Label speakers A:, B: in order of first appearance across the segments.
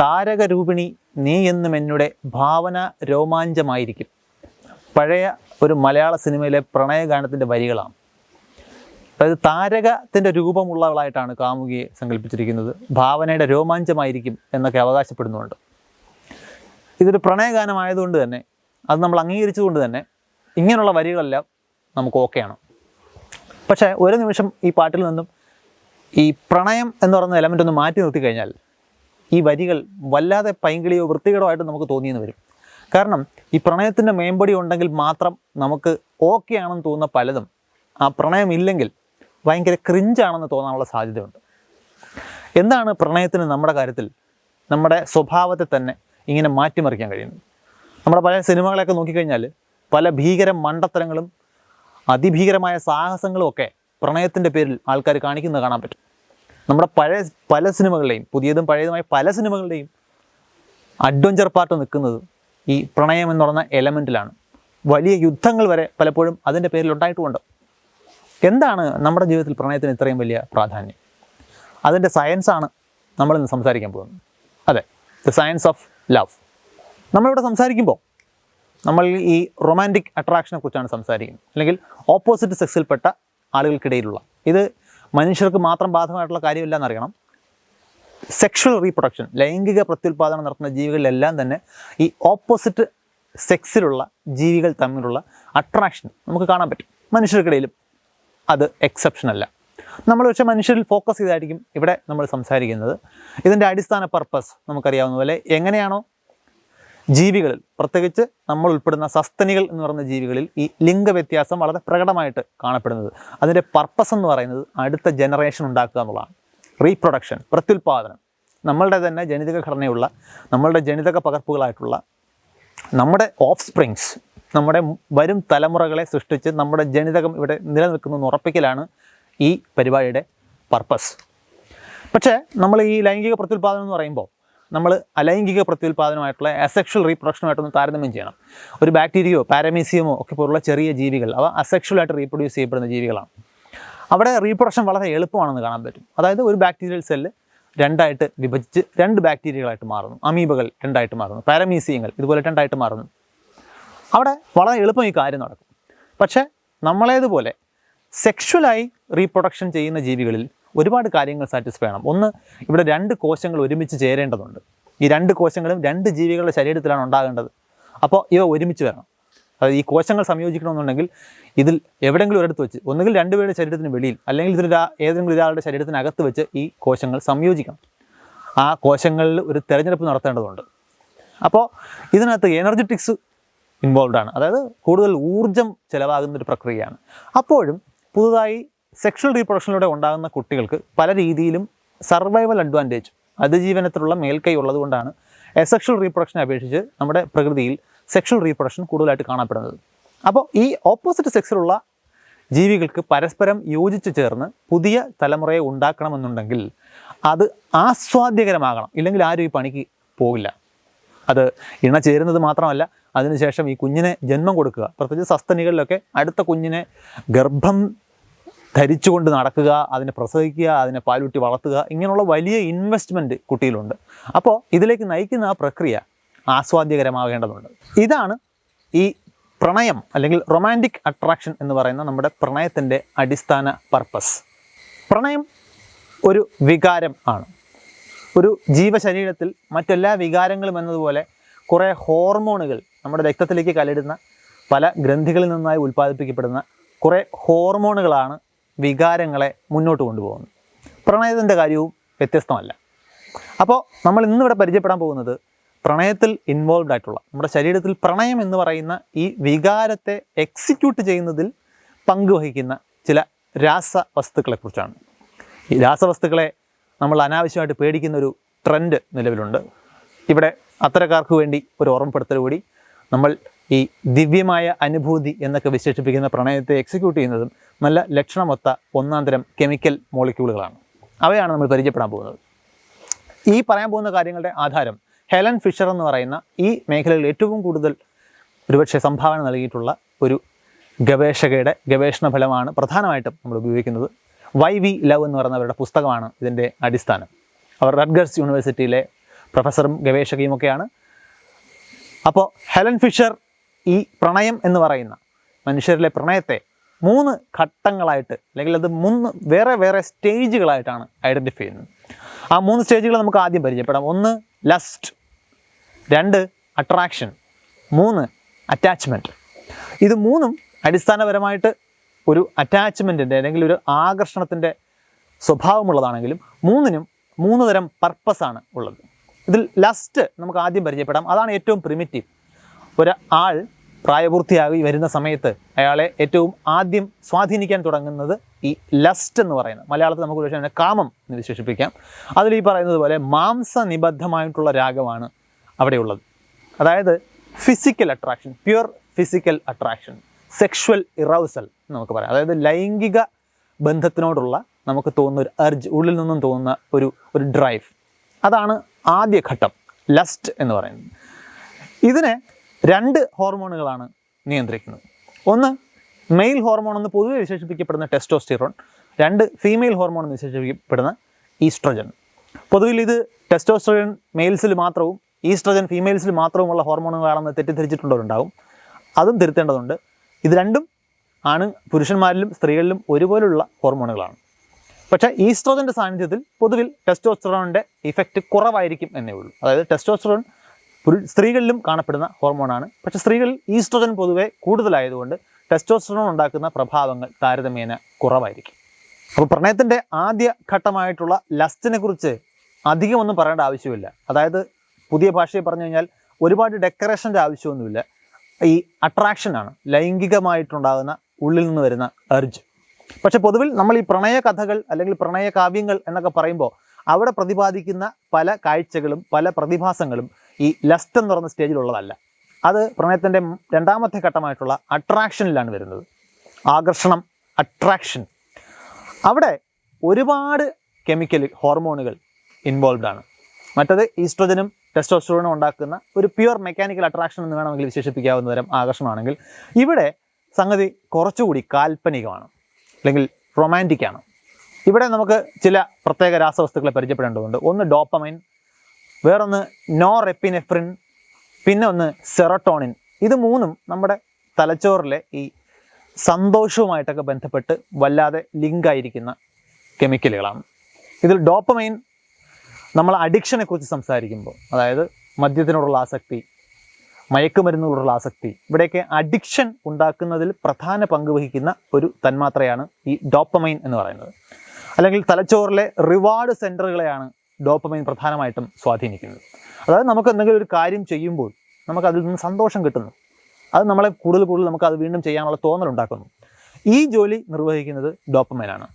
A: താരകരൂപിണി നീ എന്നും എന്നുടെ ഭാവന രോമാഞ്ചമായിരിക്കും. പഴയ ഒരു മലയാള സിനിമയിലെ പ്രണയഗാനത്തിന്റെ വരികളാണ്. അതായത് താരകത്തിന്റെ രൂപമുള്ളവളായിട്ടാണ് കാമുകിയെ സങ്കല്പിച്ചിരിക്കുന്നത്. ഭാവനയുടെ രോമാഞ്ചമായിരിക്കും എന്നൊക്കെ അവകാശപ്പെടുന്നുണ്ട്. ഇതൊരു പ്രണയഗാനമായതുകൊണ്ട് തന്നെ അത് നമ്മൾ അംഗീകരിച്ചുകൊണ്ട് തന്നെ ഇങ്ങനെയുള്ള വരികളെല്ലാം നമുക്ക് ഓക്കെയാണ്. പക്ഷേ ഒരു നിമിഷം ഈ പാട്ടിൽ നിന്നും ഈ പ്രണയം എന്ന് പറയുന്ന എലമെന്റ് ഒന്ന് മാറ്റി നിർത്തി കഴിഞ്ഞാൽ ഈ വരികൾ വല്ലാതെ പൈങ്കിളിയോ വൃത്തികേടോ ആയിട്ട് നമുക്ക് തോന്നിയെന്ന് വരും. കാരണം ഈ പ്രണയത്തിന്റെ മേമ്പടി ഉണ്ടെങ്കിൽ മാത്രം നമുക്ക് ഓക്കെ ആണെന്ന് തോന്നുന്ന പലതും ആ പ്രണയം ഇല്ലെങ്കിൽ ഭയങ്കര ക്രിഞ്ചാണെന്ന് തോന്നാനുള്ള സാധ്യതയുണ്ട്. എന്താണ് പ്രണയത്തിന് നമ്മുടെ കാര്യത്തിൽ നമ്മുടെ സ്വഭാവത്തെ തന്നെ ഇങ്ങനെ മാറ്റിമറിക്കാൻ കഴിയുന്നത്? നമ്മുടെ പല സിനിമകളെയൊക്കെ നോക്കിക്കഴിഞ്ഞാൽ പല ഭീകര മണ്ടത്തരങ്ങളും അതിഭീകരമായ സാഹസങ്ങളും ഒക്കെ പ്രണയത്തിന്റെ പേരിൽ ആൾക്കാർ കാണിക്കുന്നത് കാണാൻ പറ്റും. നമ്മുടെ പഴയ പല സിനിമകളുടെയും പുതിയതും പഴയതുമായ പല സിനിമകളുടെയും അഡ്വഞ്ചർ പാർട്ട് നിൽക്കുന്നത് ഈ പ്രണയം എന്ന് പറയുന്ന എലമെന്റിലാണ് വലിയ യുദ്ധങ്ങൾ വരെ പലപ്പോഴും അതിന്റെ പേരിൽ ഉണ്ടായിട്ടുമുണ്ട്. എന്താണ് നമ്മുടെ ജീവിതത്തിൽ പ്രണയത്തിന് ഇത്രയും വലിയ പ്രാധാന്യം? അതിന്റെ സയൻസാണ് നമ്മളിന്ന് സംസാരിക്കാൻ പോകുന്നത്. അതെ ദ സയൻസ് ഓഫ് ലവ് നമ്മളിവിടെ സംസാരിക്കുമ്പോൾ നമ്മൾ ഈ റൊമാന്റിക് അട്രാക്ഷനെ കുറിച്ചാണ് സംസാരിക്കുന്നത്. അല്ലെങ്കിൽ ഓപ്പോസിറ്റ് സെക്സിൽപ്പെട്ട ആളുകൾക്കിടയിലുള്ള ഇത് മനുഷ്യർക്ക് മാത്രം ബാധകമായിട്ടുള്ള കാര്യമില്ല എന്നറിയണം സെക്ഷൽ റീപ്രൊഡക്ഷൻ ലൈംഗിക പ്രത്യുൽപാദനം നടത്തുന്ന ജീവികളിലെല്ലാം തന്നെ ഈ ഓപ്പോസിറ്റ് സെക്സിലുള്ള ജീവികൾ തമ്മിലുള്ള അട്രാക്ഷൻ നമുക്ക് കാണാൻ പറ്റും. മനുഷ്യർക്കിടയിലും അത് എക്സെപ്ഷൻ അല്ല. നമ്മൾ പക്ഷേ മനുഷ്യരിൽ ഫോക്കസ് ചെയ്തായിരിക്കും ഇവിടെ നമ്മൾ സംസാരിക്കുന്നത്. ഇതിന്റെ അടിസ്ഥാന പർപ്പസ് നമുക്കറിയാവുന്ന പോലെ എങ്ങനെയാണോ ജീവികളിൽ പ്രത്യേകിച്ച് നമ്മൾ ഉൾപ്പെടുന്ന സസ്തനികൾ എന്ന് പറയുന്ന ജീവികളിൽ ഈ ലിംഗവ്യത്യാസം വളരെ പ്രകടമായിട്ട് കാണപ്പെടുന്നത്. അതിന്റെ പർപ്പസ് എന്ന് പറയുന്നത് അടുത്ത ജനറേഷൻ ഉണ്ടാക്കുക എന്നുള്ളതാണ്. റീപ്രൊഡക്ഷൻ പ്രത്യുൽപാദനം. നമ്മളുടെ തന്നെ ജനിതക ഘടനയുള്ള നമ്മളുടെ ജനിതക പകർപ്പുകളായിട്ടുള്ള നമ്മുടെ ഓഫ് സ്പ്രിങ്സ് നമ്മുടെ വരും തലമുറകളെ സൃഷ്ടിച്ച് നമ്മുടെ ജനിതകം ഇവിടെ നിലനിൽക്കുന്നു ഉറപ്പിക്കലാണ് ഈ പരിപാടിയുടെ പർപ്പസ് പക്ഷേ നമ്മൾ ഈ ലൈംഗിക പ്രത്യുൽപാദനം എന്ന് പറയുമ്പോൾ നമ്മൾ അലൈംഗിക പ്രത്യുൽപാദനമായിട്ടുള്ള അസെക്ഷൽ റീപ്രൊഡക്ഷനുമായിട്ടൊന്ന് താരതമ്യം ചെയ്യണം. ഒരു ബാക്ടീരിയയോ പാരമീസിയമോ ഒക്കെ പോലുള്ള ചെറിയ ജീവികൾ അവ അസെക്ഷലായിട്ട് റീപ്രൊഡ്യൂസ് ചെയ്യപ്പെടുന്ന ജീവികളാണ്. അവിടെ റീപ്രൊഡക്ഷൻ വളരെ എളുപ്പമാണെന്ന് കാണാൻ പറ്റും. അതായത് ഒരു ബാക്ടീരിയൽ സെല്ല് രണ്ടായിട്ട് വിഭജിച്ച് രണ്ട് ബാക്ടീരിയകളായിട്ട് മാറുന്നു. അമീബകൾ രണ്ടായിട്ട് മാറുന്നു. പാരമീസിയങ്ങൾ ഇതുപോലെ രണ്ടായിട്ട് മാറുന്നു. അവിടെ വളരെ എളുപ്പം ഈ കാര്യം നടക്കും. പക്ഷേ നമ്മളേതുപോലെ സെക്ഷുവലായി റീപ്രൊഡക്ഷൻ ചെയ്യുന്ന ജീവികളിൽ ഒരുപാട് കാര്യങ്ങൾ സാറ്റിസ്ഫൈ ആണ് ഒന്ന് ഇവിടെ രണ്ട് കോശങ്ങൾ ഒരുമിച്ച് ചേരേണ്ടതുണ്ട്. ഈ രണ്ട് കോശങ്ങളും രണ്ട് ജീവികളുടെ ശരീരത്തിലാണ് ഉണ്ടാകേണ്ടത്. അപ്പോൾ ഇവ ഒരുമിച്ച് വരണം. അതായത് ഈ കോശങ്ങൾ സംയോജിക്കണമെന്നുണ്ടെങ്കിൽ ഇതിൽ എവിടെയെങ്കിലും ഒരിടത്ത് വെച്ച് ഒന്നുകിൽ രണ്ടുപേരുടെ ശരീരത്തിന് വെളിയിൽ അല്ലെങ്കിൽ ഇതിൽ ഏതെങ്കിലും ഒരാളുടെ ശരീരത്തിനകത്ത് വെച്ച് ഈ കോശങ്ങൾ സംയോജിക്കണം. ആ കോശങ്ങളിൽ ഒരു തിരഞ്ഞെടുപ്പ് നടത്തേണ്ടതുണ്ട്. അപ്പോൾ ഇതിനകത്ത് എനർജറ്റിക്സ് ഇൻവോൾവ് ആണ്. അതായത് കൂടുതൽ ഊർജം ചിലവാകുന്ന ഒരു പ്രക്രിയയാണ്. അപ്പോഴും പുതുതായി സെക്ഷൽ റീപ്രൊഡക്ഷനിലൂടെ ഉണ്ടാകുന്ന കുട്ടികൾക്ക് പല രീതിയിലും സർവൈവൽ അഡ്വാന്റേജ് അതിജീവനത്തിലുള്ള മേൽക്കൈ ഉള്ളതുകൊണ്ടാണ് എസെക്ഷൽ റീപ്രൊഡക്ഷനെ അപേക്ഷിച്ച് നമ്മുടെ പ്രകൃതിയിൽ സെക്ഷൽ റീപ്രൊഡക്ഷൻ കൂടുതലായിട്ട് കാണപ്പെടുന്നത്. അപ്പോൾ ഈ ഓപ്പോസിറ്റ് സെക്സിലുള്ള ജീവികൾക്ക് പരസ്പരം യോജിച്ച് ചേർന്ന് പുതിയ തലമുറയെ ഉണ്ടാക്കണമെന്നുണ്ടെങ്കിൽ അത് ആസ്വാദ്യകരമാകണം. ഇല്ലെങ്കിൽ ആരും ഈ പണിക്ക് പോകില്ല. അത് ഇണ ചേരുന്നത് മാത്രമല്ല അതിനുശേഷം ഈ കുഞ്ഞിനെ ജന്മം കൊടുക്കുക. പ്രത്യേകിച്ച് സസ്തനികളിലൊക്കെ അടുത്ത കുഞ്ഞിനെ ഗർഭം ധരിച്ചുകൊണ്ട് നടക്കുക അതിനെ പ്രസവിക്കുക അതിനെ പാലുട്ടി വളർത്തുക ഇങ്ങനെയുള്ള വലിയ ഇൻവെസ്റ്റ്മെന്റ് കുട്ടിയിലുണ്ട്. അപ്പോൾ ഇതിലേക്ക് നയിക്കുന്ന ആ പ്രക്രിയ ആസ്വാദ്യകരമാകേണ്ടതുണ്ട്. ഇതാണ് ഈ പ്രണയം അല്ലെങ്കിൽ റൊമാന്റിക് അട്രാക്ഷൻ എന്ന് പറയുന്ന നമ്മുടെ പ്രണയത്തിന്റെ അടിസ്ഥാന പർപ്പസ് പ്രണയം ഒരു വികാരം ആണ്. ഒരു ജീവശരീരത്തിൽ മറ്റെല്ലാ വികാരങ്ങളും എന്നതുപോലെ കുറേ ഹോർമോണുകൾ നമ്മുടെ രക്തത്തിലേക്ക് കലരുന്ന പല ഗ്രന്ഥികളിൽ നിന്നായി ഉൽപ്പാദിപ്പിക്കപ്പെടുന്ന കുറേ ഹോർമോണുകളാണ് വികാരങ്ങളെ മുന്നോട്ട് കൊണ്ടുപോകുന്നു. പ്രണയത്തിന്റെ കാര്യവും വ്യത്യസ്തമല്ല. അപ്പോൾ നമ്മൾ ഇന്നിവിടെ പരിചയപ്പെടാൻ പോകുന്നത് പ്രണയത്തിൽ ഇൻവോൾവ് ആയിട്ടുള്ള നമ്മുടെ ശരീരത്തിൽ പ്രണയം എന്ന് പറയുന്ന ഈ വികാരത്തെ എക്സിക്യൂട്ട് ചെയ്യുന്നതിൽ പങ്കുവഹിക്കുന്ന ചില രാസവസ്തുക്കളെക്കുറിച്ചാണ്. ഈ രാസവസ്തുക്കളെ നമ്മൾ അനാവശ്യമായിട്ട് പേടിക്കുന്ന ഒരു ട്രെൻഡ് നിലവിലുണ്ട്. ഇവിടെ അത്തരക്കാർക്ക് വേണ്ടി ഒരു ഓർമ്മപ്പെടുത്തൽ കൂടി. നമ്മൾ ഈ ദിവ്യമായ അനുഭൂതി എന്നൊക്കെ വിശേഷിപ്പിക്കുന്ന പ്രണയത്തെ എക്സിക്യൂട്ട് ചെയ്യുന്നതും നല്ല ലക്ഷണമൊത്ത ഒന്നാം തരം കെമിക്കൽ മോളിക്യൂളുകളാണ് അവയാണ് നമ്മൾ പരിചയപ്പെടാൻ പോകുന്നത്. ഈ പറയാൻ പോകുന്ന കാര്യങ്ങളുടെ ആധാരം ഹെലൻ ഫിഷർ എന്ന് പറയുന്ന ഈ മേഖലയിൽ ഏറ്റവും കൂടുതൽ ഒരുപക്ഷെ സംഭാവന നൽകിയിട്ടുള്ള ഒരു ഗവേഷകയുടെ ഗവേഷണ ഫലമാണ് പ്രധാനമായിട്ടും നമ്മൾ ഉപയോഗിക്കുന്നത്. വൈ വി ലവ് എന്ന് പറയുന്നവരുടെ പുസ്തകമാണ് ഇതിന്റെ അടിസ്ഥാനം. അവർ റഡ്ഗർസ് യൂണിവേഴ്സിറ്റിയിലെ പ്രൊഫസറും ഗവേഷകയുമൊക്കെയാണ്. അപ്പോൾ ഹെലൻ ഫിഷർ ഈ പ്രണയം എന്ന് പറയുന്ന മനുഷ്യരിലെ പ്രണയത്തെ മൂന്ന് ഘട്ടങ്ങളായിട്ട് അല്ലെങ്കിൽ അത് മൂന്ന് വേറെ വേറെ സ്റ്റേജുകളായിട്ടാണ് ഐഡന്റിഫൈ ചെയ്യുന്നത്. ആ മൂന്ന് സ്റ്റേജുകൾ നമുക്ക് ആദ്യം പരിചയപ്പെടാം. ഒന്ന് ലസ്റ്റ് രണ്ട് അട്രാക്ഷൻ മൂന്ന് അറ്റാച്ച്മെന്റ് ഇത് മൂന്നും അടിസ്ഥാനപരമായിട്ട് ഒരു അറ്റാച്ച്മെന്റിന്റെ അല്ലെങ്കിൽ ഒരു ആകർഷണത്തിന്റെ സ്വഭാവമുള്ളതാണെങ്കിലും മൂന്നിനും മൂന്ന് തരം പർപ്പസാണ് ഉള്ളത്. ഇതിൽ ലസ്റ്റ് നമുക്ക് ആദ്യം പരിചയപ്പെടാം. അതാണ് ഏറ്റവും പ്രിമിറ്റീവ് ഒരാൾ പ്രായപൂർത്തിയായി വരുന്ന സമയത്ത് അയാളെ ഏറ്റവും ആദ്യം സ്വാധീനിക്കാൻ തുടങ്ങുന്നത് ഈ ലസ്റ്റ് എന്ന് പറയുന്നത് മലയാളത്തിൽ നമുക്ക് പക്ഷേ കാമം എന്ന് വിശേഷിപ്പിക്കാം. അതിൽ ഈ പറയുന്നത് പോലെ മാംസനിബദ്ധമായിട്ടുള്ള രാഗമാണ് അവിടെയുള്ളത്. അതായത് physical attraction pure physical attraction sexual arousal നമുക്ക് പറയാം. അതായത് ലൈംഗിക ബന്ധത്തിനോടുള്ള നമുക്ക് തോന്നുന്ന ഒരു അർജ് ഉള്ളിൽ നിന്നും തോന്നുന്ന ഒരു ഒരു ഡ്രൈവ് അതാണ് ആദ്യ ഘട്ടം ലസ്റ്റ് എന്ന് പറയുന്നത്. ഇതിനെ രണ്ട് ഹോർമോണുകളാണ് നിയന്ത്രിക്കുന്നത്. ഒന്ന് മെയിൽ ഹോർമോൺ എന്ന് പൊതുവെ വിശേഷിപ്പിക്കപ്പെടുന്ന ടെസ്റ്റോസ്റ്റിറോൺ രണ്ട് ഫീമെയിൽ ഹോർമോൺ എന്ന് വിശേഷിപ്പിക്കപ്പെടുന്ന ഈസ്ട്രജൻ. പൊതുവിൽ ഇത് ടെസ്റ്റോസ്റ്റിറോൺ മെയിൽസിൽ മാത്രവും ഈസ്ട്രജൻ ഫീമെയിൽസിൽ മാത്രവുമുള്ള ഹോർമോണുകളാണെന്ന് തെറ്റിദ്ധരിച്ചിട്ടുള്ളവരുണ്ടാവും. അതും തിരുത്തേണ്ടതുണ്ട്. ഇത് രണ്ടും ആണ് പുരുഷന്മാരിലും സ്ത്രീകളിലും ഒരുപോലുള്ള ഹോർമോണുകളാണ്. പക്ഷേ ഈസ്ട്രോജന്റെ സാന്നിധ്യത്തിൽ പൊതുവിൽ ടെസ്റ്റോസ്റ്ററോണിന്റെ ഇഫക്റ്റ് കുറവായിരിക്കും എന്നേ ഉള്ളൂ. അതായത് ടെസ്റ്റോസ്റ്ററോൺ പുരു സ്ത്രീകളിലും കാണപ്പെടുന്ന ഹോർമോണാണ്. പക്ഷേ സ്ത്രീകളിൽ ഈസ്ട്രോജൻ പൊതുവെ കൂടുതലായതുകൊണ്ട് ടെസ്റ്റോസ്റ്ററോൺ ഉണ്ടാക്കുന്ന പ്രഭാവങ്ങൾ താരതമ്യേന കുറവായിരിക്കും. അപ്പോൾ പ്രണയത്തിന്റെ ആദ്യ ഘട്ടമായിട്ടുള്ള ലസ്റ്റിനെ കുറിച്ച് അധികമൊന്നും പറയേണ്ട ആവശ്യമില്ല. അതായത് പുതിയ ഭാഷയിൽ പറഞ്ഞു കഴിഞ്ഞാൽ ഒരുപാട് ഡെക്കറേഷന്റെ ആവശ്യമൊന്നുമില്ല. ഈ അട്രാക്ഷനാണ് ലൈംഗികമായിട്ടുണ്ടാകുന്ന ഉള്ളിൽ നിന്ന് വരുന്ന എർജ് പക്ഷെ പൊതുവിൽ നമ്മൾ ഈ പ്രണയ കഥകൾ അല്ലെങ്കിൽ പ്രണയ കാവ്യങ്ങൾ എന്നൊക്കെ പറയുമ്പോൾ അവിടെ പ്രതിപാദിക്കുന്ന പല കാഴ്ചകളും പല പ്രതിഭാസങ്ങളും ഈ ലസ്റ്റ് എന്ന് പറയുന്ന സ്റ്റേജിലുള്ളതല്ല അത് പ്രണയത്തിന്റെ രണ്ടാമത്തെ ഘട്ടമായിട്ടുള്ള അട്രാക്ഷനിലാണ് വരുന്നത്. ആകർഷണം അട്രാക്ഷൻ. അവിടെ ഒരുപാട് കെമിക്കൽ ഹോർമോണുകൾ ഇൻവോൾവ് ആണ്. മറ്റത് ഈസ്ട്രോജനും ടെസ്റ്റോസ്റ്ററോണും ഉണ്ടാക്കുന്ന ഒരു പ്യുവർ മെക്കാനിക്കൽ അട്രാക്ഷൻ എന്ന് വേണമെങ്കിൽ വിശേഷിപ്പിക്കാവുന്ന തരം ആകർഷണമാണെങ്കിൽ ഇവിടെ സംഗതി കുറച്ചുകൂടി കാൽപ്പനികമാണ് അല്ലെങ്കിൽ റൊമാന്റിക് ആണ്. ഇവിടെ നമുക്ക് ചില പ്രത്യേക രാസവസ്തുക്കളെ പരിചയപ്പെടേണ്ടതുണ്ട്. ഒന്ന് ഡോപ്പമൈൻ വേറൊന്ന് നോർ എപ്പിനെഫ്രിൻ പിന്നെ ഒന്ന് സെറട്ടോണിൻ. ഇത് മൂന്നും നമ്മുടെ തലച്ചോറിലെ ഈ സന്തോഷവുമായിട്ടൊക്കെ ബന്ധപ്പെട്ട് വല്ലാതെ ലിങ്കായിരിക്കുന്ന കെമിക്കലുകളാണ്. ഇതിൽ ഡോപ്പമൈൻ നമ്മൾ അഡിക്ഷനെക്കുറിച്ച് സംസാരിക്കുമ്പോൾ അതായത് മദ്യത്തിനോടുള്ള ആസക്തി മയക്കുമരുന്നുകളോടുള്ള ആസക്തി. ഇവിടെയൊക്കെ അഡിക്ഷൻ ഉണ്ടാക്കുന്നതിൽ പ്രധാന പങ്ക് വഹിക്കുന്ന ഒരു തന്മാത്രയാണ് ഈ ഡോപ്പമൈൻ എന്ന് പറയുന്നത്. അല്ലെങ്കിൽ തലച്ചോറിലെ റിവാർഡ് സെന്ററുകളെയാണ് ഡോപ്പമൈൻ പ്രധാനമായിട്ടും സ്വാധീനിക്കുന്നത്. അതായത് നമുക്ക് എന്തെങ്കിലും ഒരു കാര്യം ചെയ്യുമ്പോൾ നമുക്ക് അതിൽ നിന്ന് സന്തോഷം കിട്ടുന്നു. അത് നമ്മളെ കൂടുതൽ കൂടുതൽ നമുക്ക് അത് വീണ്ടും ചെയ്യാനുള്ള തോന്നലുണ്ടാക്കുന്നു ഈ ജോലി നിർവഹിക്കുന്നത് ഡോപ്പമൈനാണ്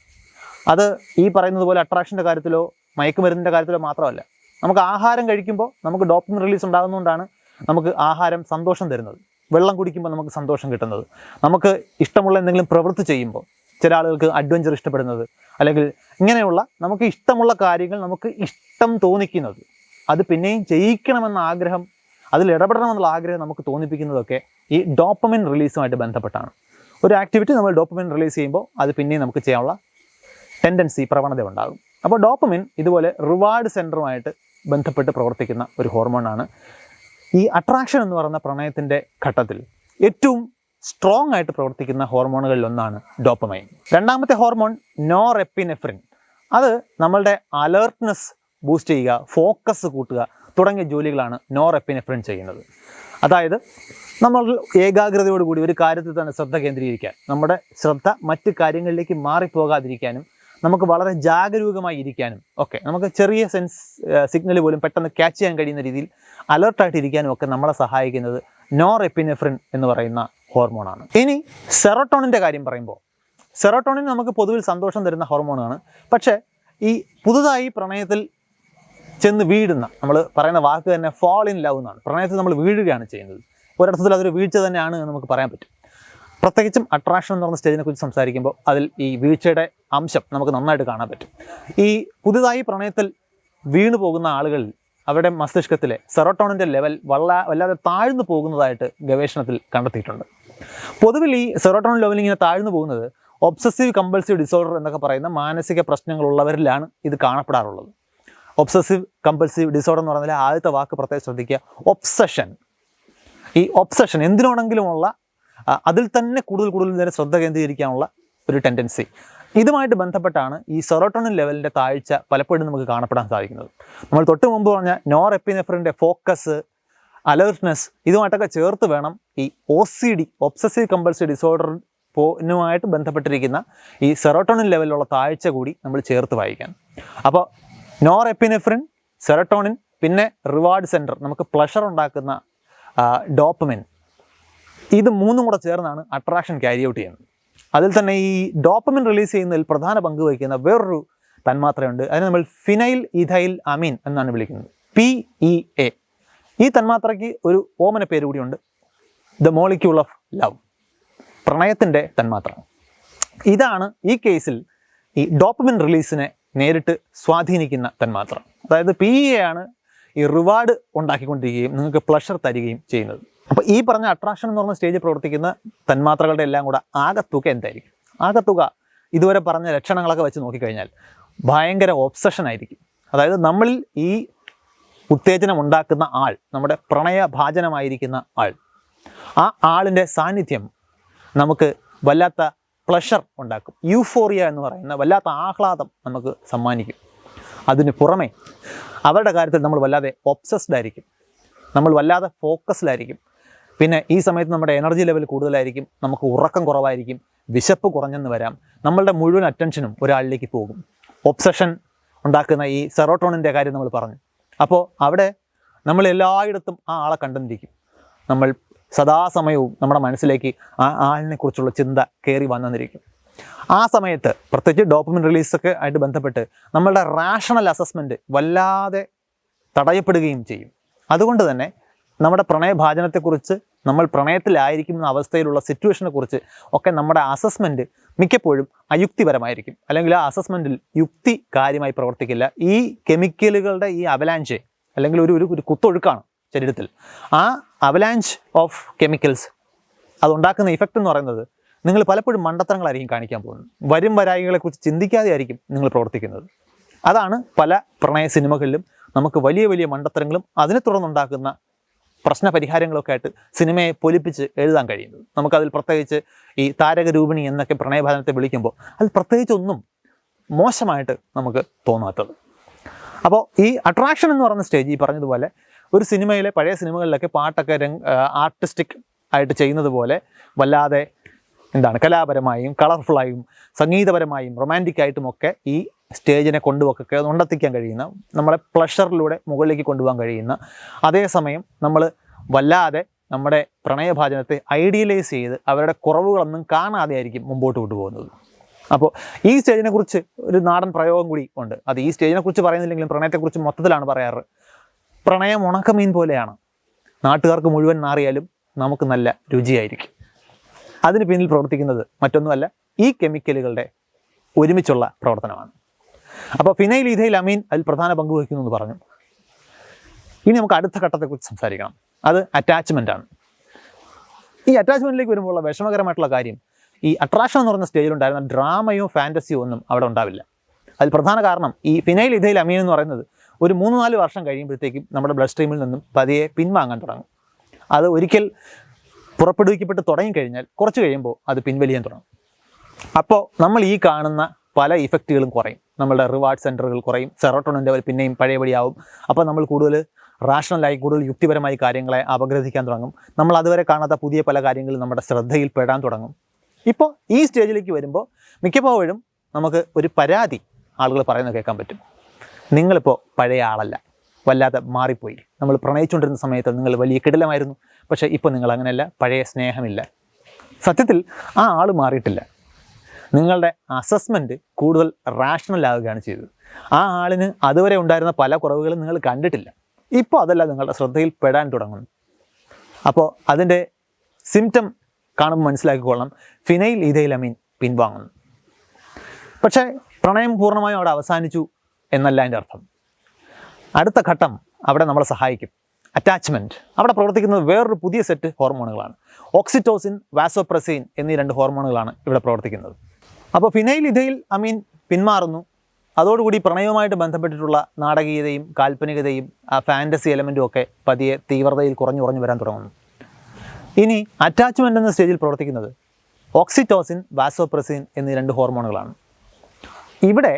A: അത് ഈ പറയുന്നത് പോലെ അട്രാക്ഷന്റെ കാര്യത്തിലോ മയക്കുമരുന്നിന്റെ കാര്യത്തിലോ മാത്രമല്ല. നമുക്ക് ആഹാരം കഴിക്കുമ്പോൾ നമുക്ക് ഡോപ്പമിൻ റിലീസ് ഉണ്ടാകുന്നതുകൊണ്ടാണ് നമുക്ക് ആഹാരം സന്തോഷം തരുന്നത്. വെള്ളം കുടിക്കുമ്പോൾ നമുക്ക് സന്തോഷം കിട്ടുന്നത്. നമുക്ക് ഇഷ്ടമുള്ള എന്തെങ്കിലും പ്രവൃത്തി ചെയ്യുമ്പോൾ ചില ആളുകൾക്ക് അഡ്വഞ്ചർ ഇഷ്ടപ്പെടുന്നത് അല്ലെങ്കിൽ ഇങ്ങനെയുള്ള നമുക്ക് ഇഷ്ടമുള്ള കാര്യങ്ങൾ നമുക്ക് ഇഷ്ടം തോന്നിക്കുന്നത്. അത് പിന്നെയും ചെയ്യിക്കണമെന്ന ആഗ്രഹം അതിൽ ഇടപെടണമെന്നുള്ള ആഗ്രഹം നമുക്ക് തോന്നിപ്പിക്കുന്നതൊക്കെ ഈ ഡോപ്പമിൻ റിലീസുമായിട്ട് ബന്ധപ്പെട്ടാണ്. ഒരു ആക്ടിവിറ്റി നമ്മൾ ഡോപ്പമിൻ റിലീസ് ചെയ്യുമ്പോൾ അത് പിന്നെയും നമുക്ക് ചെയ്യാനുള്ള ടെൻഡൻസി പ്രവണത ഉണ്ടാകും. അപ്പോൾ ഡോപ്പമിൻ ഇതുപോലെ റിവാർഡ് സെന്ററുമായിട്ട് ബന്ധപ്പെട്ട് പ്രവർത്തിക്കുന്ന ഒരു ഹോർമോണാണ് ഈ അട്രാക്ഷൻ എന്ന് പറയുന്ന പ്രണയത്തിന്റെ ഘട്ടത്തിൽ ഏറ്റവും സ്ട്രോങ് ആയിട്ട് പ്രവർത്തിക്കുന്ന ഹോർമോണുകളിൽ ഒന്നാണ് ഡോപ്പമൈൻ രണ്ടാമത്തെ ഹോർമോൺ നോറെപ്പിനെഫ്രിൻ അത് നമ്മളുടെ അലേർട്ട്നെസ് ബൂസ്റ്റ് ചെയ്യുക ഫോക്കസ് കൂട്ടുക തുടങ്ങിയ ജോലികളാണ് നോറെപ്പിനെഫ്രിൻ ചെയ്യുന്നത്. അതായത് നമ്മൾ ഏകാഗ്രതയോടുകൂടി ഒരു കാര്യത്തിൽ തന്നെ ശ്രദ്ധ കേന്ദ്രീകരിക്കാൻ നമ്മുടെ ശ്രദ്ധ മറ്റ് കാര്യങ്ങളിലേക്ക് മാറിപ്പോകാതിരിക്കാനും നമുക്ക് വളരെ ജാഗരൂകമായി ഇരിക്കാനും ഒക്കെ. നമുക്ക് ചെറിയ സെൻസ് സിഗ്നൽ പോലും പെട്ടെന്ന് ക്യാച്ച് ചെയ്യാൻ കഴിയുന്ന രീതിയിൽ അലർട്ടായിട്ട് ഇരിക്കാനും ഒക്കെ നമ്മളെ സഹായിക്കുന്നത് നോർ എപ്പിനെഫ്രിൻ എന്ന് പറയുന്ന ഹോർമോണാണ് ഇനി സെറട്ടോണിന്റെ കാര്യം പറയുമ്പോൾ സെറട്ടോണിൻ നമുക്ക് പൊതുവിൽ സന്തോഷം തരുന്ന ഹോർമോണാണ് പക്ഷേ ഈ പുതുതായി പ്രണയത്തിൽ ചെന്ന് വീഴുന്ന നമ്മൾ പറയുന്ന വാക്ക് തന്നെ ഫോൾ ഇൻ ലവ് എന്നാണ്. പ്രണയത്തിൽ നമ്മൾ വീഴുകയാണ് ചെയ്യുന്നത്. ഒരർത്ഥത്തിൽ അതൊരു വീഴ്ച തന്നെയാണ് എന്ന് നമുക്ക് പറയാൻ പറ്റും. പ്രത്യേകിച്ചും അട്രാക്ഷൻ എന്ന് പറഞ്ഞ സ്റ്റേജിനെ കുറിച്ച് സംസാരിക്കുമ്പോൾ അതിൽ ഈ വീഴ്ചയുടെ അംശം നമുക്ക് നന്നായിട്ട് കാണാൻ പറ്റും. ഈ പുതുതായി പ്രണയത്തിൽ വീണു പോകുന്ന ആളുകളിൽ അവരുടെ മസ്തിഷ്കത്തിലെ സെറോട്ടോണിന്റെ ലെവൽ വള്ള വല്ലാതെ താഴ്ന്നു പോകുന്നതായിട്ട് ഗവേഷണത്തിൽ കണ്ടെത്തിയിട്ടുണ്ട്. പൊതുവിൽ ഈ സെറോട്ടോൺ ലെവൽ ഇങ്ങനെ താഴ്ന്നു പോകുന്നത് ഒബ്സസീവ് കമ്പൾസീവ് ഡിസോർഡർ എന്നൊക്കെ പറയുന്ന മാനസിക പ്രശ്നങ്ങളുള്ളവരിലാണ് ഇത് കാണപ്പെടാറുള്ളത്. ഒബ്സസീവ് കമ്പൾസീവ് ഡിസോർഡർ എന്ന് പറഞ്ഞാൽ ആദ്യത്തെ വാക്ക് പ്രത്യേകം ശ്രദ്ധിക്കുക. ഒബ്സഷൻ ഈ ഒബ്സഷൻ എന്തിനോടെങ്കിലുമുള്ള അതിൽ തന്നെ കൂടുതൽ കൂടുതൽ നേരം ശ്രദ്ധ കേന്ദ്രീകരിക്കാനുള്ള ഒരു ടെൻഡൻസി ഇതുമായിട്ട് ബന്ധപ്പെട്ടാണ് ഈ സെറോട്ടോണിൻ ലെവലിന്റെ താഴ്ച പലപ്പോഴും നമുക്ക് കാണപ്പെടാൻ സാധിക്കുന്നത്. നമ്മൾ തൊട്ട് മുമ്പ് പറഞ്ഞ നോർ എപ്പിനെഫറിന്റെ ഫോക്കസ് അലേർട്ട്നെസ് ഇതുമായിട്ടൊക്കെ ചേർത്ത് വേണം ഈ O C D obsessive compulsive disorder പോനുമായിട്ട് ബന്ധപ്പെട്ടിരിക്കുന്ന ഈ സെറോട്ടോണിൻ ലെവലിലുള്ള താഴ്ച കൂടി നമ്മൾ ചേർത്ത് വായിക്കാൻ അപ്പോൾ നോർ എപ്പിനെഫ്രിൻ സെറട്ടോണിൻ പിന്നെ റിവാർഡ് സെന്റർ നമുക്ക് പ്ലഷർ ഉണ്ടാക്കുന്ന ഡോപ്പമിൻ ഇത് മൂന്നും കൂടെ ചേർന്നാണ് അട്രാക്ഷൻ ക്യാരി ഔട്ട് ചെയ്യുന്നത്. അതിൽ തന്നെ ഈ ഡോപ്പമിൻ റിലീസ് ചെയ്യുന്നതിൽ പ്രധാന പങ്ക് വഹിക്കുന്ന വേറൊരു തന്മാത്രയുണ്ട്. അതിനെ നമ്മൾ ഫിനൈൽ ഇഥൈൽ അമീൻ എന്നാണ് വിളിക്കുന്നത്. പി ഇ എ ഈ തന്മാത്രയ്ക്ക് ഒരു ഓമന പേര് കൂടിയുണ്ട്. ദ മോളിക്യൂൾ ഓഫ് ലവ് പ്രണയത്തിന്റെ തന്മാത്ര. ഇതാണ് ഈ കേസിൽ ഈ ഡോപ്പമിൻ റിലീസിനെ നേരിട്ട് സ്വാധീനിക്കുന്ന തന്മാത്ര. അതായത് പി ഇ എ ആണ് ഈ റിവാർഡ് ഉണ്ടാക്കിക്കൊണ്ടിരിക്കുകയും നിങ്ങൾക്ക് പ്ലഷർ തരികയും ചെയ്യുന്നത്. അപ്പോൾ ഈ പറഞ്ഞ അട്രാക്ഷൻ എന്ന് പറഞ്ഞ സ്റ്റേജിൽ പ്രവർത്തിക്കുന്ന തന്മാത്രകളുടെ എല്ലാം കൂടെ ആകത്തുക എന്തായിരിക്കും? ആകത്തുക ഇതുവരെ പറഞ്ഞ ലക്ഷണങ്ങളൊക്കെ വെച്ച് നോക്കിക്കഴിഞ്ഞാൽ ഭയങ്കര ഒബ്സഷൻ ആയിരിക്കും. അതായത് നമ്മളിൽ ഈ ഉത്തേജനം ഉണ്ടാക്കുന്ന ആൾ നമ്മുടെ പ്രണയഭാജനമായിരിക്കുന്ന ആൾ ആ ആളിന്റെ സാന്നിധ്യം നമുക്ക് വല്ലാത്ത പ്ലഷർ ഉണ്ടാക്കും. യൂഫോറിയ എന്ന് പറയുന്ന വല്ലാത്ത ആഹ്ലാദം നമുക്ക് സമ്മാനിക്കും. അതിന് പുറമെ അവരുടെ കാര്യത്തിൽ നമ്മൾ വല്ലാതെ ഒബ്സസ്ഡ് ആയിരിക്കും. നമ്മൾ വല്ലാതെ ഫോക്കസ്ഡിലായിരിക്കും പിന്നെ ഈ സമയത്ത് നമ്മുടെ എനർജി ലെവൽ കൂടുതലായിരിക്കും നമുക്ക് ഉറക്കം കുറവായിരിക്കും വിശപ്പ് കുറഞ്ഞെന്ന് വരാം. നമ്മളുടെ മുഴുവൻ അറ്റൻഷനും ഒരാളിലേക്ക് പോകും. ഒബ്സഷൻ ഉണ്ടാക്കുന്ന ഈ സെറോട്ടോണിന്റെ കാര്യം നമ്മൾ പറഞ്ഞു. അപ്പോൾ അവിടെ നമ്മൾ എല്ലായിടത്തും ആ ആളെ കണ്ടെന്നിരിക്കും നമ്മൾ സദാസമയവും നമ്മുടെ മനസ്സിലേക്ക് ആ ആളിനെ കുറിച്ചുള്ള ചിന്ത കയറി വന്നെന്നിരിക്കും ആ സമയത്ത് പ്രത്യേകിച്ച് ഡോപ്പമിൻ റിലീസൊക്കെ ആയിട്ട് ബന്ധപ്പെട്ട് നമ്മളുടെ റാഷണൽ അസസ്മെന്റ് വല്ലാതെ തടയപ്പെടുകയും ചെയ്യും. അതുകൊണ്ട് തന്നെ നമ്മുടെ പ്രണയഭാജനത്തെക്കുറിച്ച് നമ്മൾ പ്രണയത്തിലായിരിക്കുന്ന അവസ്ഥയിലുള്ള സിറ്റുവേഷനെ കുറിച്ച് ഒക്കെ നമ്മുടെ അസസ്മെന്റ് മിക്കപ്പോഴും അയുക്തിപരമായിരിക്കും. അല്ലെങ്കിൽ ആ അസസ്മെന്റിൽ യുക്തി കാര്യമായി പ്രവർത്തിക്കില്ല. ഈ കെമിക്കലുകളുടെ ഈ അവലാഞ്ച് അല്ലെങ്കിൽ ഒരു ഒരു കുത്തൊഴുക്കാണ് ശരീരത്തിൽ. ആ അവലാഞ്ച് ഓഫ് കെമിക്കൽസ് അതുണ്ടാക്കുന്ന ഇഫക്റ്റ് എന്ന് പറയുന്നത് നിങ്ങൾ പലപ്പോഴും മണ്ടത്തരങ്ങളായിരിക്കും കാണിക്കാൻ പോകുന്നത്. വരും വരായികളെക്കുറിച്ച് ചിന്തിക്കാതെ ആയിരിക്കും നിങ്ങൾ പ്രവർത്തിക്കുന്നത്. അതാണ് പല പ്രണയ സിനിമകളിലും നമുക്ക് വലിയ വലിയ മണ്ടത്തരങ്ങളും അതിനെ തുടർന്നുണ്ടാക്കുന്ന പ്രശ്ന പരിഹാരങ്ങളൊക്കെ ആയിട്ട് സിനിമയെ പൊലിപ്പിച്ച് എഴുതാൻ കഴിയുന്നത്. നമുക്കതിൽ പ്രത്യേകിച്ച് ഈ താരകരൂപിണി എന്നൊക്കെ പ്രണയഭാജനത്തെ വിളിക്കുമ്പോൾ അതിൽ പ്രത്യേകിച്ച് ഒന്നും മോശമായിട്ട് നമുക്ക് തോന്നാത്തത്. അപ്പോൾ ഈ അട്രാക്ഷൻ എന്ന് പറയുന്ന സ്റ്റേജ് ഈ പറഞ്ഞതുപോലെ ഒരു സിനിമയിലെ പഴയ സിനിമകളിലൊക്കെ പാട്ടൊക്കെ രംഗ് ആർട്ടിസ്റ്റിക് ആയിട്ട് ചെയ്യുന്നത് പോലെ വല്ലാതെ എന്താണ് കലാപരമായും കളർഫുള്ളായും സംഗീതപരമായും റൊമാന്റിക്കായിട്ടും ഒക്കെ ഈ സ്റ്റേജിനെ കൊണ്ടുപോക്കൊക്കെ ഉണ്ടെത്തിക്കാൻ കഴിയുന്ന നമ്മളെ പ്ലഷറിലൂടെ മുകളിലേക്ക് കൊണ്ടുപോകാൻ കഴിയുന്ന അതേസമയം നമ്മൾ വല്ലാതെ നമ്മുടെ പ്രണയഭാചനത്തെ ഐഡിയലൈസ് ചെയ്ത് അവരുടെ കുറവുകളൊന്നും കാണാതെ ആയിരിക്കും മുമ്പോട്ട് കൊണ്ടുപോകുന്നത്. അപ്പോൾ ഈ സ്റ്റേജിനെ കുറിച്ച് ഒരു നാടൻ പ്രയോഗം കൂടി ഉണ്ട്. അത് ഈ സ്റ്റേജിനെ കുറിച്ച് പറയുന്നില്ലെങ്കിലും പ്രണയത്തെക്കുറിച്ച് മൊത്തത്തിലാണ് പറയാറ്. പ്രണയം ഉണക്കമീൻ പോലെയാണ്. നാട്ടുകാർക്ക് മുഴുവൻ മാറിയാലും നമുക്ക് നല്ല രുചിയായിരിക്കും. അതിന് പിന്നിൽ പ്രവർത്തിക്കുന്നത് മറ്റൊന്നുമല്ല ഈ കെമിക്കലുകളുടെ ഒരുമിച്ചുള്ള പ്രവർത്തനമാണ്. അപ്പോൾ ഫിനൈൽ ഇഥൈൽ അമീൻ അതിൽ പ്രധാന പങ്ക് വഹിക്കുന്നു എന്ന് പറഞ്ഞു. ഇനി നമുക്ക് അടുത്ത ഘട്ടത്തെക്കുറിച്ച് സംസാരിക്കണം. അത് അറ്റാച്ച്മെന്റ് ആണ്. ഈ അറ്റാച്ച്മെന്റിലേക്ക് വരുമ്പോൾ വിഷമകരമായിട്ടുള്ള കാര്യം ഈ അട്രാക്ഷൻ എന്ന് പറഞ്ഞ സ്റ്റേജിലുണ്ടായിരുന്ന ഡ്രാമയോ ഫാന്റസിയോ ഒന്നും അവിടെ ഉണ്ടാവില്ല. അതിൽ പ്രധാന കാരണം ഈ ഫിനൈൽ ഇഥൈൽ അമീൻ എന്ന് പറയുന്നത് ഒരു മൂന്ന് നാല് വർഷം കഴിയുമ്പോഴത്തേക്കും നമ്മുടെ ബ്ലഡ് സ്ട്രീമിൽ നിന്നും പതിയെ പിൻവാങ്ങാൻ തുടങ്ങും. അത് ഒരിക്കൽ പുറപ്പെടുവിക്കപ്പെട്ട് തുടങ്ങിക്കഴിഞ്ഞാൽ കുറച്ച് കഴിയുമ്പോൾ അത് പിൻവലിയാൻ തുടങ്ങും. അപ്പോൾ നമ്മൾ ഈ കാണുന്ന പല ഇഫക്റ്റുകളും കുറയും. നമ്മളുടെ റിവാർഡ് സെന്ററുകൾ കുറയും. സെറോട്ടോണിൻ ലെവൽ പിന്നെയും പഴയപടിയാവും. അപ്പോൾ നമ്മൾ കൂടുതൽ റാഷണലായി കൂടുതൽ യുക്തിപരമായി കാര്യങ്ങളെ അപഗ്രഥിക്കാൻ തുടങ്ങും. നമ്മൾ അതുവരെ കാണാത്ത പുതിയ പല കാര്യങ്ങളും നമ്മുടെ ശ്രദ്ധയിൽ പെടാൻ തുടങ്ങും. ഇപ്പോൾ ഈ സ്റ്റേജിലേക്ക് വരുമ്പോൾ മിക്കപ്പോഴും നമുക്ക് ഒരു പരാതി ആളുകൾ പറയുന്നത് കേൾക്കാൻ പറ്റും. നിങ്ങളിപ്പോൾ പഴയ ആളല്ല. വല്ലാതെ മാറിപ്പോയി. നമ്മൾ പ്രണയിച്ചുകൊണ്ടിരുന്ന സമയത്ത് നിങ്ങൾ വലിയ കിടിലമായിരുന്നു. പക്ഷേ ഇപ്പോൾ നിങ്ങൾ അങ്ങനെയല്ല. പഴയ സ്നേഹമില്ല. സത്യത്തിൽ ആ ആൾ മാറിയിട്ടില്ല. നിങ്ങളുടെ അസസ്മെന്റ് കൂടുതൽ റാഷണൽ ആവുകയാണ് ചെയ്തത്. ആ ആളിന് അതുവരെ ഉണ്ടായിരുന്ന പല കുറവുകളും നിങ്ങൾ കണ്ടിട്ടില്ല. ഇപ്പോൾ അതല്ല നിങ്ങളുടെ ശ്രദ്ധയിൽ പെടാൻ തുടങ്ങുന്നു അപ്പോൾ അതിന്റെ സിംറ്റം കാണുമ്പോൾ മനസ്സിലാക്കിക്കൊള്ളണം. ഫിനൈൽ ഈഥൈലമീൻ പിൻവാങ്ങുന്നു. പക്ഷേ പ്രണയം പൂർണമായും അവിടെ അവസാനിച്ചു എന്നല്ല അതിന്റെ അർത്ഥം. അടുത്ത ഘട്ടം അവിടെ നമ്മളെ സഹായിക്കും. അറ്റാച്ച്മെന്റ് അവിടെ പ്രവർത്തിക്കുന്നത് വേറൊരു പുതിയ സെറ്റ് ഹോർമോണുകളാണ് ഓക്സിറ്റോസിൻ വാസോപ്രസീൻ എന്നീ രണ്ട് ഹോർമോണുകളാണ് ഇവിടെ പ്രവർത്തിക്കുന്നത്. അപ്പോൾ ഫിനൈൽ ഇഥയിൽ അമീൻ പിന്മാറുന്നു. അതോടുകൂടി പ്രണയവുമായിട്ട് ബന്ധപ്പെട്ടിട്ടുള്ള നാടകീയതയും കാൽപ്പനികതയും ആ ഫാന്റസി എലമെന്റും ഒക്കെ പതിയെ തീവ്രതയിൽ കുറഞ്ഞു കുറഞ്ഞു വരാൻ തുടങ്ങുന്നു. ഇനി അറ്റാച്ച്മെന്റ് എന്ന സ്റ്റേജിൽ പ്രവർത്തിക്കുന്നത് ഓക്സിറ്റോസിൻ വാസോപ്രസിൻ എന്നീ രണ്ട് ഹോർമോണുകളാണ്. ഇവിടെ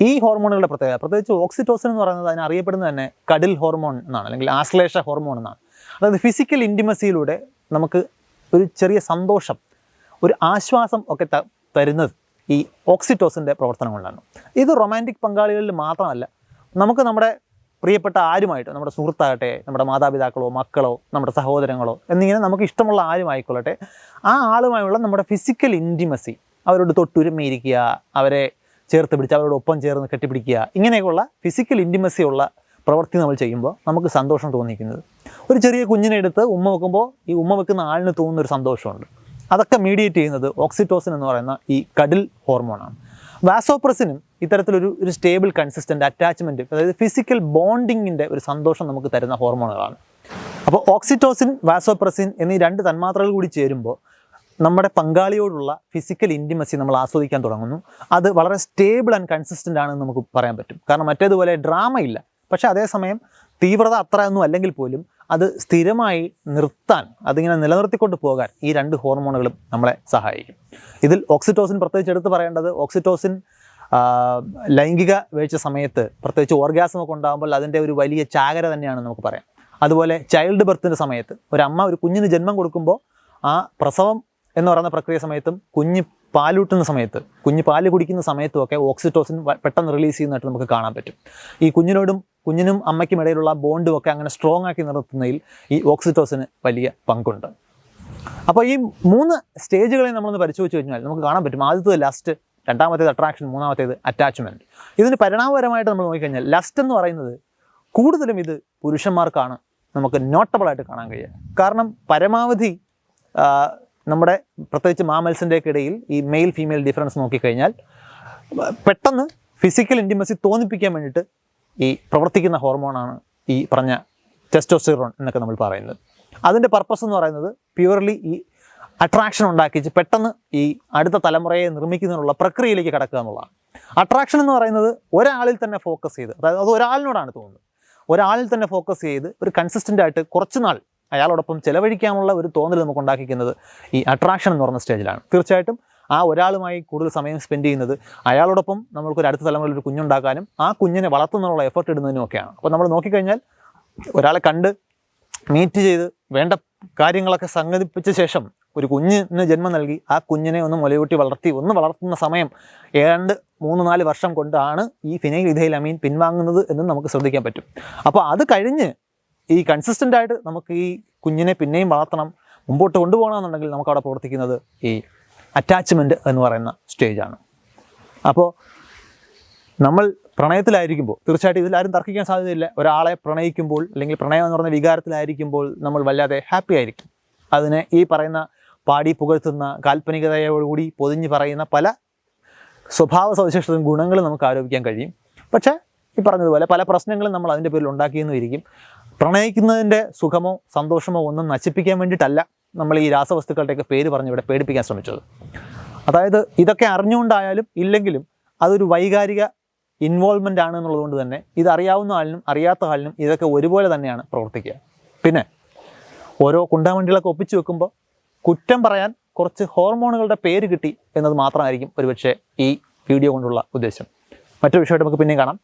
A: ഈ ഹോർമോണുകളുടെ പ്രത്യേകത പ്രത്യേകിച്ച് ഓക്സിറ്റോസിൻ എന്ന് പറയുന്നത് അതിന് അറിയപ്പെടുന്നത് തന്നെ കടിൽ ഹോർമോൺ എന്നാണ് അല്ലെങ്കിൽ ആശ്ലേഷ ഹോർമോൺ എന്നാണ്. അതായത് ഫിസിക്കൽ ഇന്റിമസിയിലൂടെ നമുക്ക് ഒരു ചെറിയ സന്തോഷം ഒരു ആശ്വാസം ഒക്കെ തരുന്നത് ഈ ഓക്സിറ്റോസിന്റെ പ്രവർത്തനം കൊണ്ടാണ് ഇത് റൊമാന്റിക് പങ്കാളികളിൽ മാത്രമല്ല നമുക്ക് നമ്മുടെ പ്രിയപ്പെട്ട ആരുമായിട്ട് നമ്മുടെ സുഹൃത്താകട്ടെ നമ്മുടെ മാതാപിതാക്കളോ മക്കളോ നമ്മുടെ സഹോദരങ്ങളോ എന്നിങ്ങനെ നമുക്ക് ഇഷ്ടമുള്ള ആരുമായിക്കൊള്ളട്ടെ ആ ആളുമായുള്ള നമ്മുടെ ഫിസിക്കൽ ഇന്റിമസി അവരോട് തൊട്ടുരുമയിരിക്കുക അവരെ ചേർത്ത് പിടിച്ച് അവരോട് ഒപ്പം ചേർന്ന് കെട്ടിപ്പിടിക്കുക ഇങ്ങനെയൊക്കെയുള്ള ഫിസിക്കൽ ഇന്റിമസി ഉള്ള പ്രവൃത്തി നമ്മൾ ചെയ്യുമ്പോൾ നമുക്ക് സന്തോഷം തോന്നിക്കുന്നത്. ഒരു ചെറിയ കുഞ്ഞിനെ എടുത്ത് ഉമ്മ വെക്കുമ്പോൾ ഈ ഉമ്മ വെക്കുന്ന ആളിന് തോന്നുന്ന ഒരു സന്തോഷമുണ്ട്. അതൊക്കെ മീഡിയേറ്റ് ചെയ്യുന്നത് ഓക്സിറ്റോസിൻ എന്ന് പറയുന്ന ഈ കടിൽ ഹോർമോണാണ് വാസോപ്രസിനും ഇത്തരത്തിലൊരു ഒരു സ്റ്റേബിൾ കൺസിസ്റ്റന്റ് അറ്റാച്ച്മെന്റ് അതായത് ഫിസിക്കൽ ബോണ്ടിങ്ങിന്റെ ഒരു സന്തോഷം നമുക്ക് തരുന്ന ഹോർമോണുകളാണ് അപ്പോൾ ഓക്സിറ്റോസിൻ വാസോപ്രസിൻ എന്നീ രണ്ട് തന്മാത്രകൾ കൂടി ചേരുമ്പോൾ നമ്മുടെ പങ്കാളിയോടുള്ള ഫിസിക്കൽ ഇന്റിമസി നമ്മൾ ആസ്വദിക്കാൻ തുടങ്ങുന്നു. അത് വളരെ സ്റ്റേബിൾ ആൻഡ് കൺസിസ്റ്റന്റ് ആണെന്ന് നമുക്ക് പറയാൻ പറ്റും. കാരണം മറ്റേതുപോലെ ഡ്രാമ ഇല്ല. പക്ഷേ അതേസമയം തീവ്രത അത്രയൊന്നും അല്ലെങ്കിൽ പോലും അത് സ്ഥിരമായി നിർത്താൻ അതിങ്ങനെ നിലനിർത്തിക്കൊണ്ട് പോകാൻ ഈ രണ്ട് ഹോർമോണുകളും നമ്മളെ സഹായിക്കും. ഇതിൽ ഓക്സിറ്റോസിൻ പ്രത്യേകിച്ച് എടുത്ത് പറയേണ്ടത് ഓക്സിറ്റോസിൻ ലൈംഗിക വീഴ്ച സമയത്ത് പ്രത്യേകിച്ച് ഓർഗാസം ഒക്കെ ഉണ്ടാകുമ്പോൾ അതിന്റെ ഒരു വലിയ ചാകര തന്നെയാണ് നമുക്ക് പറയാം. അതുപോലെ ചൈൽഡ് ബർത്തിന്റെ സമയത്ത് ഒരു അമ്മ ഒരു കുഞ്ഞിന് ജന്മം കൊടുക്കുമ്പോൾ ആ പ്രസവം എന്ന് പറയുന്ന പ്രക്രിയ സമയത്തും കുഞ്ഞ് പാലൂട്ടുന്ന സമയത്ത് കുഞ്ഞ് പാൽ കുടിക്കുന്ന സമയത്തും ഒക്കെ ഓക്സിറ്റോസിൻ പെട്ടെന്ന് റിലീസ് ചെയ്യുന്നതായിട്ട് നമുക്ക് കാണാൻ പറ്റും. ഈ കുഞ്ഞിനോടും കുഞ്ഞിനും അമ്മയ്ക്കും ഇടയിലുള്ള ബോണ്ടും ഒക്കെ അങ്ങനെ സ്ട്രോങ് ആക്കി നിർത്തുന്നതിൽ ഈ ഓക്സിറ്റോസിന് വലിയ പങ്കുണ്ട്. അപ്പോൾ ഈ മൂന്ന് സ്റ്റേജുകളെ നമ്മളൊന്ന് പരിശോധിച്ച് കഴിഞ്ഞാൽ നമുക്ക് കാണാൻ പറ്റും. ആദ്യത്തേത് ലസ്റ്റ് രണ്ടാമത്തേത് അട്രാക്ഷൻ മൂന്നാമത്തേത് അറ്റാച്ച്മെന്റ് ഇതിന് പരിണാമപരമായിട്ട് നമ്മൾ നോക്കിക്കഴിഞ്ഞാൽ ലസ്റ്റ് എന്ന് പറയുന്നത് കൂടുതലും ഇത് പുരുഷന്മാർക്കാണ് നമുക്ക് നോട്ടബിളായിട്ട് കാണാൻ കഴിയുക. കാരണം പരമാവധി നമ്മുടെ പ്രത്യേകിച്ച് മാമൽസിന്റെയൊക്കെ ഇടയിൽ ഈ മെയിൽ ഫീമെയിൽ ഡിഫറൻസ് നോക്കിക്കഴിഞ്ഞാൽ പെട്ടെന്ന് ഫിസിക്കൽ ഇന്റിമസി തോന്നിപ്പിക്കാൻ വേണ്ടിയിട്ട് ഈ പ്രവർത്തിക്കുന്ന ഹോർമോണാണ് ഈ പറഞ്ഞ ടെസ്റ്റോസ്റ്റിറോൺ എന്നൊക്കെ നമ്മൾ പറയുന്നത്. അതിന്റെ പർപ്പസ് എന്ന് പറയുന്നത് പ്യുവർലി ഈ അട്രാക്ഷൻ ഉണ്ടാക്കിച്ച് പെട്ടെന്ന് ഈ അടുത്ത തലമുറയെ നിർമ്മിക്കുന്നതിനുള്ള പ്രക്രിയയിലേക്ക് കടക്കുക എന്നുള്ളതാണ്. അട്രാക്ഷൻ എന്ന് പറയുന്നത് ഒരാളിൽ തന്നെ ഫോക്കസ് ചെയ്ത് അതായത് അത് ഒരാളിനോടാണ് തോന്നുന്നത്. ഒരാളിൽ തന്നെ ഫോക്കസ് ചെയ്ത് ഒരു കൺസിസ്റ്റന്റ് ആയിട്ട് കുറച്ച് നാൾ അയാളോടൊപ്പം ചിലവഴിക്കാനുള്ള ഒരു തോന്നൽ നമുക്ക് ഉണ്ടാക്കിക്കുന്നത് ഈ അട്രാക്ഷൻ എന്ന് പറയുന്ന സ്റ്റേജിലാണ് തീർച്ചയായിട്ടും ആ ഒരാളുമായി കൂടുതൽ സമയം സ്പെൻഡ് ചെയ്യുന്നത് അയാളോടൊപ്പം നമ്മൾക്കൊരു അടുത്ത തലമുറയിൽ ഒരു കുഞ്ഞുണ്ടാക്കാനും ആ കുഞ്ഞിനെ വളർത്തുന്നതിനുള്ള എഫർട്ട് ഇടുന്നതിനും ഒക്കെയാണ്. അപ്പോൾ നമ്മൾ നോക്കിക്കഴിഞ്ഞാൽ ഒരാളെ കണ്ട് മീറ്റ് ചെയ്ത് വേണ്ട കാര്യങ്ങളൊക്കെ സംഘടിപ്പിച്ച ശേഷം ഒരു കുഞ്ഞിന് ജന്മം നൽകി ആ കുഞ്ഞിനെ ഒന്ന് മുലയൂട്ടി വളർത്തി ഒന്ന് വളർത്തുന്ന സമയം ഏതാണ്ട് മൂന്ന് നാല് വർഷം കൊണ്ടാണ് ഈ ഫിനൈൽ അമീൻ പിൻവാങ്ങുന്നത് എന്ന് നമുക്ക് ശ്രദ്ധിക്കാൻ പറ്റും. അപ്പോൾ അത് കഴിഞ്ഞ് ഈ കൺസിസ്റ്റന്റ് ആയിട്ട് നമുക്ക് ഈ കുഞ്ഞിനെ പിന്നെയും വളർത്തണം മുമ്പോട്ട് കൊണ്ടുപോകണമെന്നുണ്ടെങ്കിൽ നമുക്ക് അവിടെ പ്രവർത്തിക്കുന്നത് ഈ അറ്റാച്ച്മെന്റ് എന്ന് പറയുന്ന സ്റ്റേജാണ് അപ്പോൾ നമ്മൾ പ്രണയത്തിലായിരിക്കുമ്പോൾ തീർച്ചയായിട്ടും ഇതിലാരും തർക്കിക്കാൻ സാധ്യതയില്ല. ഒരാളെ പ്രണയിക്കുമ്പോൾ അല്ലെങ്കിൽ പ്രണയം എന്ന് പറഞ്ഞ വികാരത്തിലായിരിക്കുമ്പോൾ നമ്മൾ വല്ലാതെ ഹാപ്പി ആയിരിക്കും. അതിനെ ഈ പറയുന്ന പാടി പുകഴ്ത്തുന്ന കാൽപ്പനികതയോടുകൂടി പൊതിഞ്ഞ് പറയുന്ന പല സ്വഭാവ സവിശേഷതയും ഗുണങ്ങളും നമുക്ക് ആരോപിക്കാൻ കഴിയും. പക്ഷേ ഈ പറഞ്ഞതുപോലെ പല പ്രശ്നങ്ങളും നമ്മൾ അതിന്റെ പേരിൽ ഉണ്ടാക്കിയെന്നും ഇരിക്കും പ്രണയിക്കുന്നതിന്റെ സുഖമോ സന്തോഷമോ ഒന്നും നശിപ്പിക്കാൻ വേണ്ടിയിട്ടല്ല നമ്മൾ ഈ രാസവസ്തുക്കളുടെയൊക്കെ പേര് പറഞ്ഞ് ഇവിടെ പേടിപ്പിക്കാൻ ശ്രമിച്ചത്. അതായത് ഇതൊക്കെ അറിഞ്ഞുകൊണ്ടായാലും ഇല്ലെങ്കിലും അതൊരു വൈകാരിക ഇൻവോൾവ്മെന്റ് ആണ് എന്നുള്ളതുകൊണ്ട് തന്നെ ഇത് അറിയാവുന്ന ആളിനും അറിയാത്ത ആളിനും ഇതൊക്കെ ഒരുപോലെ തന്നെയാണ് പ്രവർത്തിക്കുക. പിന്നെ ഓരോ കുണ്ടാവണ്ടികളൊക്കെ ഒപ്പിച്ചു വെക്കുമ്പോൾ കുറ്റം പറയാൻ കുറച്ച് ഹോർമോണുകളുടെ പേര് കിട്ടി എന്നത് മാത്രമായിരിക്കും ഒരുപക്ഷെ ഈ വീഡിയോ കൊണ്ടുള്ള ഉദ്ദേശം. മറ്റൊരു വിഷയമായിട്ട് നമുക്ക് പിന്നെയും കാണാം.